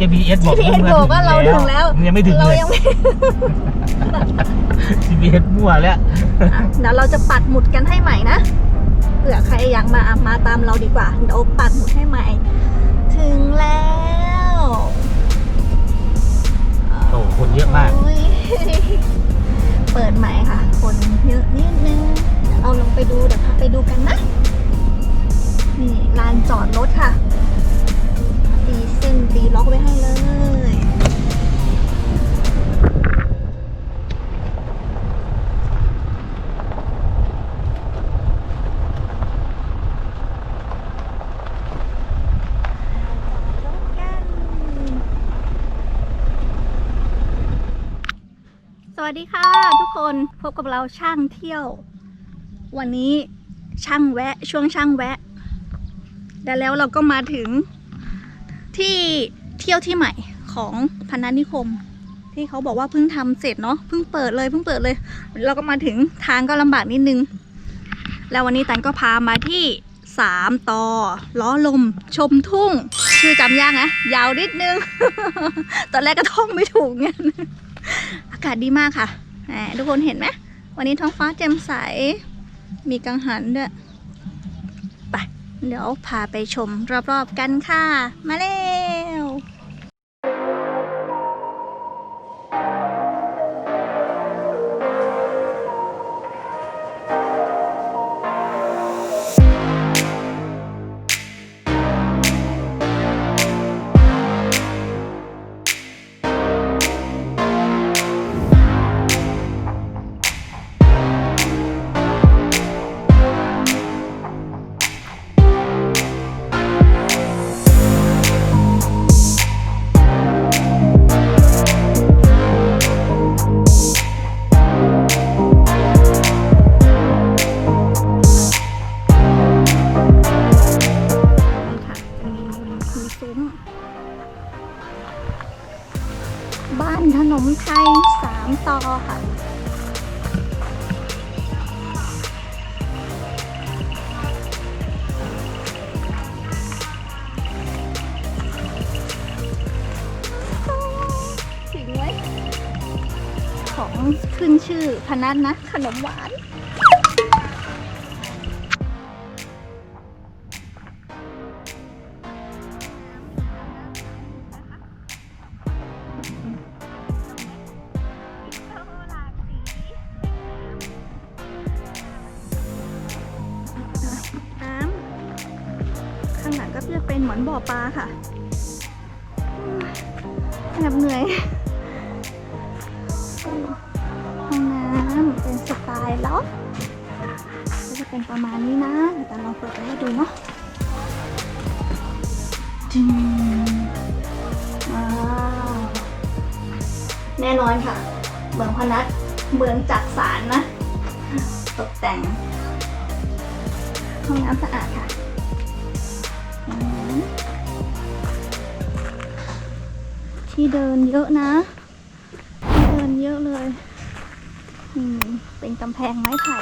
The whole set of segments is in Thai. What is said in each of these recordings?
GPS บอก GPS บอกว่าเราถึงแล้วยังไม่ถึงเราเลย ยังไม่ GPS มั่วแล้ว อะเดี๋ยวเราจะปัดหมุดกันให้ใหม่นะเผื่อใครอยากมาอะมาตามเราดีกว่าเดี๋ยวปัดหมุดให้ใหม่ ถึงแล้วโอ้คนเยอะมาก โอ้ยเปิดใหม่ค่ะ คนเยอะนิดนึงเดี๋ยวเราลงไปดูเดี๋ยวพาไปดูกันนะ นี่ลานจอดรถค่ะ ตีเส้นตีล็อกไว้ให้เลยสวัสดีค่ะทุกคนพบกับเราช่างเที่ยว วันนี้ช่างแวะช่วงช่างแวะและแล้วเราก็มาถึง ที่เที่ยวที่ใหม่ของพันัสนิคม ที่เขาบอกว่าเพิ่งทำเสร็จเนาะเพิ่งเปิดเลยเพิ่งเปิดเลย เราก็มาถึงทางก็ลำบากนิดนึง แล้ววันนี้ตันก็พามาที่สามต่อล้อลมชมทุ่ง ชื่อจำยากนะยาวนิดนึง ตอนแรกก็ท่องไม่ถูกเงี้ยอากาศดีมากค่ะทุกคนเห็นไหมวันนี้ท้องฟ้าแจ่มใสมีกังหันด้วย เดี๋ยวพาไปชมรอบๆกันค่ะ มาเลย พนัทนะ ขนมหวานน้ำข้างหลังก็จะเป็นเหมือนบ่อปลาค่ะแอบเหนื่อย เป็นสไตล์ล็อกก็จะเป็นประมาณนี้นะเดี๋ยวตาลองเปิดไปให้ดูเนาะจึงว้าวแน่นอนค่ะเมืองพนัสเมืองจักสารนะ ตกแต่งห้องน้ำสะอาดค่ะที่เดินเยอะนะ ที่เดินเยอะเลย อืม เป็นกำแพงไม้ไผ่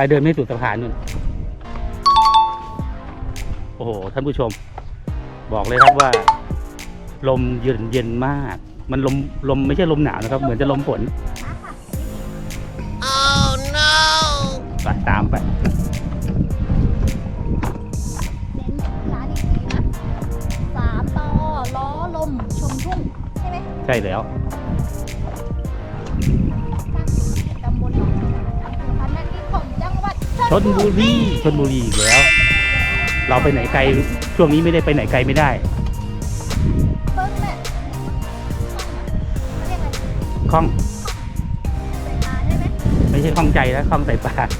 ไปเดินไม่สุดสะพานนู่นโอ้โห ท่านผู้ชม บอกเลยครับว่า ลมเย็นเย็นมาก มันลมลมไม่ใช่ลมหนาวนะครับ เหมือนจะลมฝนไปตามไปเน้นร้านดีๆนะสามต่อล้อลมชมทุ่งใช่ไหมใช่แล้ว ชนบุรีชนบุรีอีกแล้ว เราไปไหนไกลช่วงนี้ไม่ได้ไปไหนไกลไม่ได้ เบิ้งแม่เขาเรียกอะไรคล่องใส่ตาได้ไหมไม่ใช่คล่องใจแล้วคล่องใส่ปาก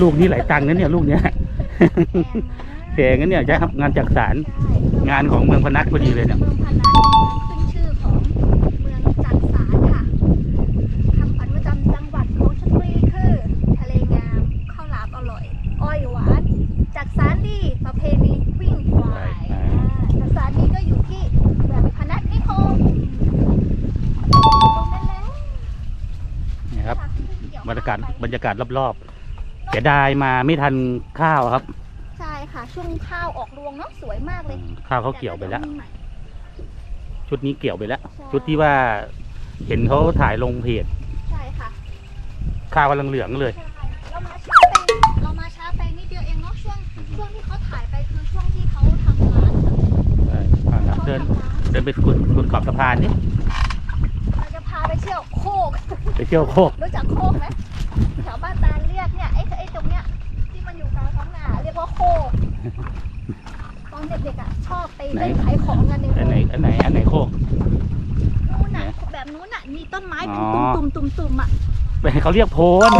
ลูกนี้หลายตังค์นะเนี่ยลูกเนี้ย แพงงั้นเนี่ยใช่ครับงานจักสารงานของเมืองพนัสพอดีเลยเนี่ย เมืองพนัสขึ้นชื่อของเมืองจักสารค่ะคำขวัญประจำจังหวัดของชลบุรีคือทะเลงามข้าวหลามอร่อย อ้อยหวานจัก สารดีประเพณีวิ่งควายใช่อ่าจักสารดีก็อยู่ที่เมืองพนัสนิคมลงได้แล้วนี่ครับบรรยากาศบรรยากาศรอบๆเสียดายมาไม่ทันข้าวครับ ใช่ค่ะ ช่วงข้าวออกรวงเนาะสวยมากเลย ข้าวเขาเกี่ยวไปแล้วต่ก็จะมีใหม่ชุดนี้เกี่ยวไปแล้วใช่ชุดที่ว่าเห็นเขาถ่ายลงเพจใช่ค่ะ ข้าวกำลังเหลืองเลย เขาเดินทำร้านเดินไปขุดขุดขอบสะพานนี่เราจะพาไปเที่ยวโคก ไปเที่ยวโคกรู้จักโคกไหมแถวบ้านตาลเรียกเนี่ยไอ้ไอ้ตรงเนี้ยที่มันอยู่กลางท้องนาเรียกว่าโคกตอนเด็กๆอะชอบไปเล่นขายของกันในอันไหนอันไหนอันไหนโคกนู้นน่ะแบบนู้นน่ะมีต้นไม้เป็นอ๋อตุ่มๆตุ่มๆอะไปเขาเรียกโพน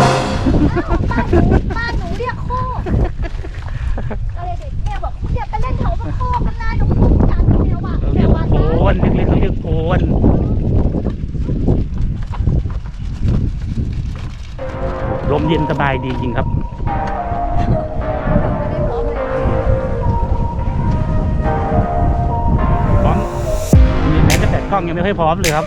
บ้านหนูบ้านหนูเรียกโคกอะไรเด็กเนี่ยบอกเนี่ยไปเล่นแถวโคกกันนะตรงทุ่งจันทร์เนี่ยว่ะ เขาเรียกโพนเล็กๆเขาเรียกโพนลม เย็นสบายดีจริงครับพร้อมมีแม้จะแตดกล้องยังไม่ค่อยพร้อมเลยครับ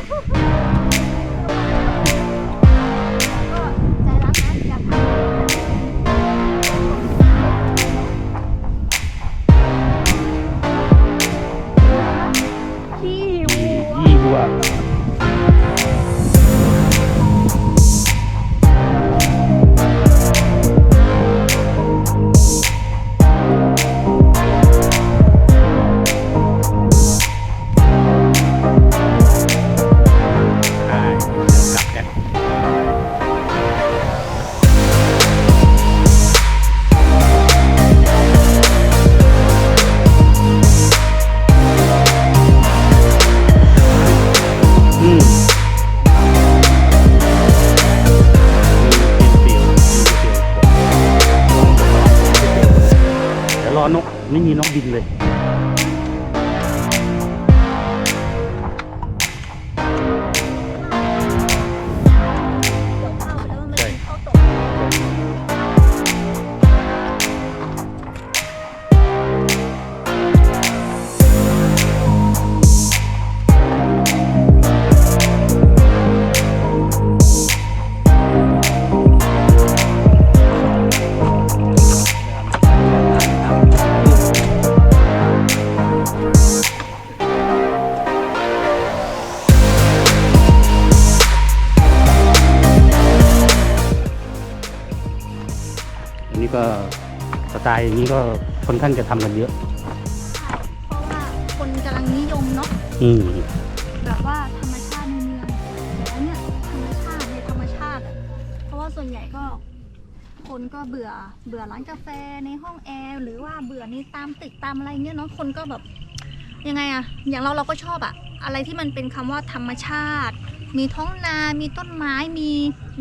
ไม่มีนกบินเลย ก็สไตล์อย่างนี้ก็ค่อนข้างจะทำกันเยอะ เพราะว่าคนกำลังนิยมเนาะอืมแบบว่าธรรมชาติในเมืองแต่อันเนี้ยธรรมชาติในธรรมชาติอะเพราะว่าส่วนใหญ่ก็ คนก็เบื่อเบื่อร้านกาแฟในห้องแอร์หรือว่าเบื่อในตามตึกตามอะไรเงี้ยเนาะคนก็แบบยังไงอะอย่างเราเราก็ชอบอะอะไรที่มันเป็นคำว่าธรรมชาติ มีท้องนา มีต้นไม้มี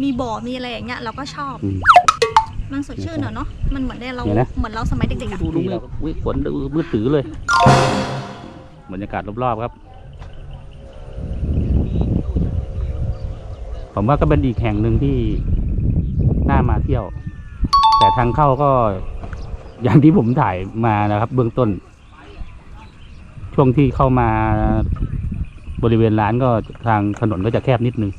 มีบ่อมีอะไรอย่างเงี้ยเราก็ชอบ อืม มันสดชื่นอะเนาะมันเหมือนได้เราเดี๋ยวนะ เหมือนเราสมัยเด็กๆอะดูดูมือวิฝนดูมืดถือเลย บรรยากาศรอบๆครับ ผมว่าก็เป็นอีกแห่งหนึ่งที่น่ามาเที่ยว แต่ทางเข้าก็ อย่างที่ผมถ่ายมานะครับ เบื้องต้น ช่วงที่เข้ามาบริเวณร้านก็ทางถนนก็จะแคบนิดนึง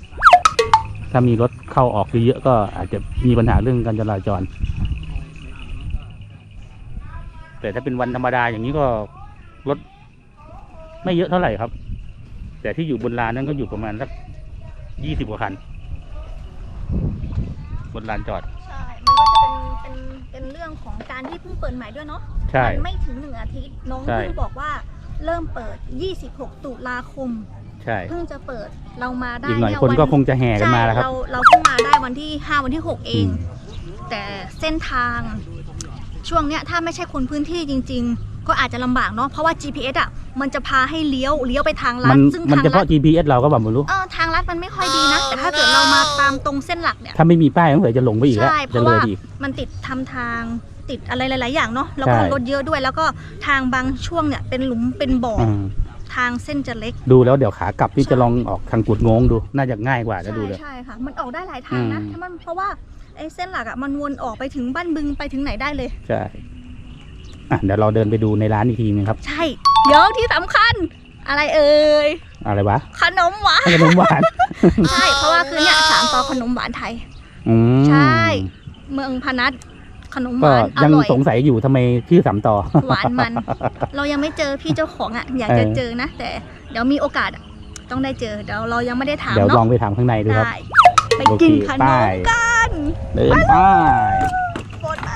ถ้ามีรถเข้าออกเยอะๆก็อาจจะมีปัญหาเรื่องการจราจร แต่ถ้าเป็นวันธรรมดาอย่างนี้ก็รถไม่เยอะเท่าไหร่ครับ แต่ที่อยู่บนลานนั้นก็อยู่ประมาณสักยี่สิบกว่าคัน บนลานจอด ใช่ มันก็จะเป็นเป็นเป็นเรื่องของการที่เพิ่งเปิดใหม่ด้วยเนาะใช่ มันไม่ถึงหนึ่งอาทิตย์น้องใช่ เพิ่งบอกว่าเริ่มเปิด 26 ตุลาคม ใช่ เพิ่งจะเปิดเรามาได้อีกหน่อยเยคนก็วัคงจะแห่กันมาแล้วครับ ใช่เราเราเพิ่งมาได้วันที่5วันที่6เอง อืม แต่เส้นทางช่วงเนี้ยถ้าไม่ใช่คนพื้นที่จริง ๆ ก็อาจจะลำบากเนาะเพราะว่า GPS อะมันจะพาให้เลี้ยวเลี้ยวไปทางลัมัดนซึ่งมันทางเฉลัพาะ ด GPS เราก็แบบไม่รู้ เออทางลัดมันไม่ค่อยดีนะ แต่ถ้าเกิดเรามาตามตรงเส้นหลักเนี่ย ถ้าไม่มีป้ายสงสัยจะหลงไปอีกแล้ว ใช่เพจะราะเลยว่าอีก มันติดทำทางติดอะไรหลาย ๆ อย่างเนาะแล้วก็ใช่ รถเยอะด้วย แล้วก็ทางบางช่วงเนี่ยเป็นหลุมเป็นบ่อออืม ทางเส้นจะเล็ก ดูแล้วเดี๋ยวขากลับที่ใช่จะลองออกทางกุดงงดู น่าจะง่ายกว่าจะใช่ดูเลย ใช่ค่ะ มันออกได้หลายทางนะ อืม ถ้ามันเพราะว่าไอ้เส้นหลักอะมันวนออกไปถึงบ้านบึงไปถึงไหนได้เลย ใช่อะเดี๋ยวเราเดินไปดูในร้านอีกทีนึงครับ ใช่ เดี๋ยวที่สำคัญ อะไรเอ่ย อะไรวะขนมหวาน ขนมหวาน ใช่ เพราะว่าคือเนี่ยสามต่อขนมหวานไทย อืมใช่ เมืองพนัส ขนมหก็วานอยังร่อยสงสัยอยู่ทำไมชื่อสามต่อ หวานมัน เรายังไม่เจอพี่เจ้าของอะอยากจะเออ เจอนะ แต่เดี๋ยวมีโอกาสอะต้องได้เจอเดี๋ยวเรายังไม่ได้ถามเดี๋ยวลองเนาะไปถามข้างในดูครับได้ไปกินโอเคขนไปมกันเดินไปกดมาเนี่ยไป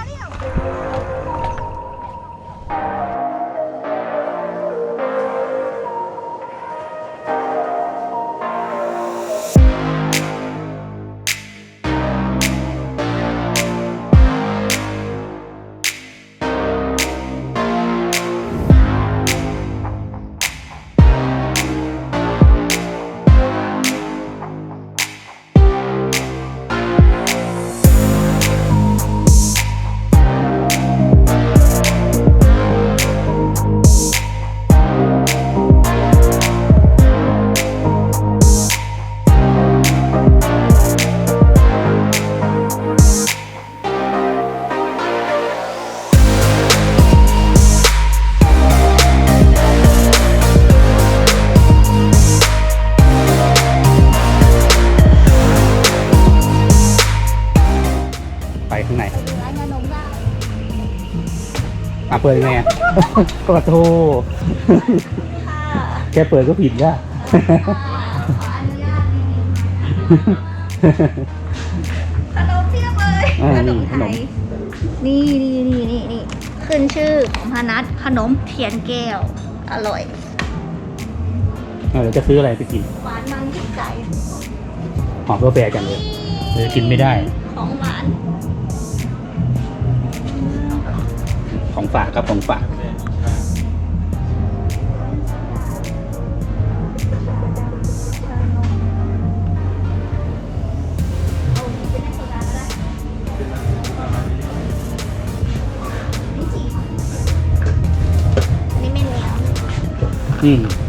อะเปิดยังไงอะก็โทรค่ะแค่เปิดก็ผิดละขออนุญาตขนมเพียบเลยอ่าขนนี่มขไทนมยนี่นี่นี่นี่นี่ขึ้นชื่อของพนัทขนมเทียนแก้ว อร่อยเออเดี๋ยวจะซื้ออะไรไปกินหวานมันที่ใจหอมกาแฟกันเลยเดี๋ยวกินไม่ได้ของหวาน ของฝากครับของฝากเอาเป็นโซดาก็ได้นี่จีอันนี้ไม่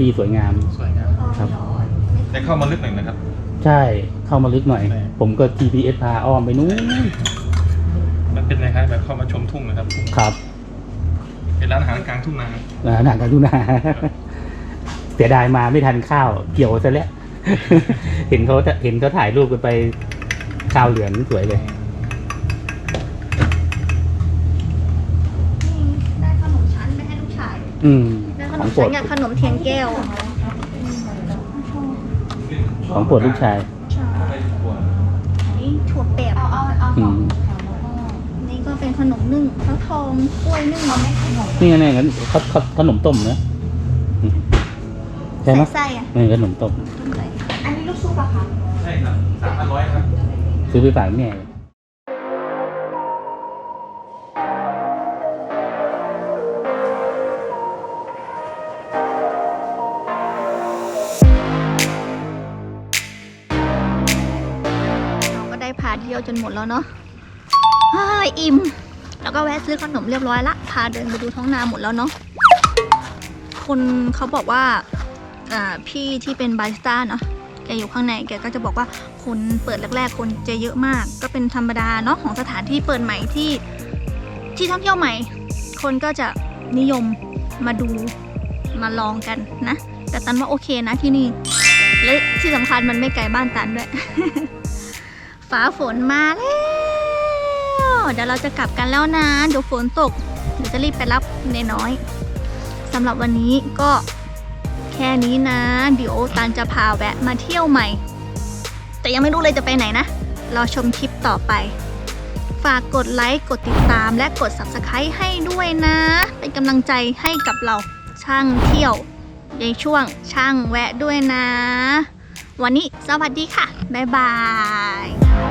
สถานที่สวยงาม สวยงามครับ แต่เข้ามาลึกหน่อยนะครับ ใช่เข้ามาลึกหน่อยใช่ผมก็ GPS พาอ้อมไปนู้นมันเป็นคล้ายๆแบบเข้ามาชมทุ่งนะครับครับเป็นร้านอาหารกลางทุ่งนาร้านอาหารกันทุนาเสียดายมาไม่ทันข้าว เกี่ยวซะแล้วเห็นเขาเห็นเขาถ่ายรูปกันไปข้าวเหลืองสวยเลยนี่ได้ขนมชั้นไปให้ลูกชายอืมได้ ขขนองมโปรชั้ดนกับขนมเทียนแก้ว ของโปรดลูกชายอันนี้ถั่วแปบเอาเอาเอาอืมนี่ก็เป็นขนมนึ่งฟักทองกล้วยนึ่งเอาไหมขนมนี่ไงนี่งั้นเขาเขาขนมต้มนะอืมใช่ไหมไส้อะนี่ขนมต้มอันนี้ลูกชุบอะคะใช่ครับสามพันร้อยครับซื้อไปฝากแม่าเที่ยวจนหมดแล้วเนาะเฮ้ยอิ่ม แล้วก็แวะซื้อขนมเรียบร้อยละ พาเดินไปดูท้องนาหมดแล้วเนาะ คนเขาบอกว่าพี่ที่เป็นบาริสต้าเนาะแกกอยู่ข้างใน แกก็จะบอกว่าคนเปิดแรกๆ คนจะเยอะมาก ก็เป็นธรรมดาเนาะของสถานที่เปิดใหม่ที่ที่ท่องเที่ยวใหม่ คนก็จะนิยมมาดูมาลองกันนะ แต่ตันว่าโอเคนะที่นี่ และที่สำคัญมันไม่ไกลบ้านตันด้วย ฟ้าฝนมาแล้ว เดี๋ยวเราจะกลับกันแล้วนะเดี๋ยวฝนตกเดี๋ยวจะรีบไปรับเนน้อยสำหรับวันนี้ก็แค่นี้นะ เดี๋ยวตันจะพาแวะมาเที่ยวใหม่ แต่ยังไม่รู้เลยจะไปไหนนะรอชมคลิปต่อไป ฝากกดไลค์กดติดตามและกด Subscribe ให้ด้วยนะ เป็นกำลังใจให้กับเราช่างเที่ยวในช่วงช่างแวะด้วยนะ วันนี้สวัสดีค่ะ บ๊ายบาย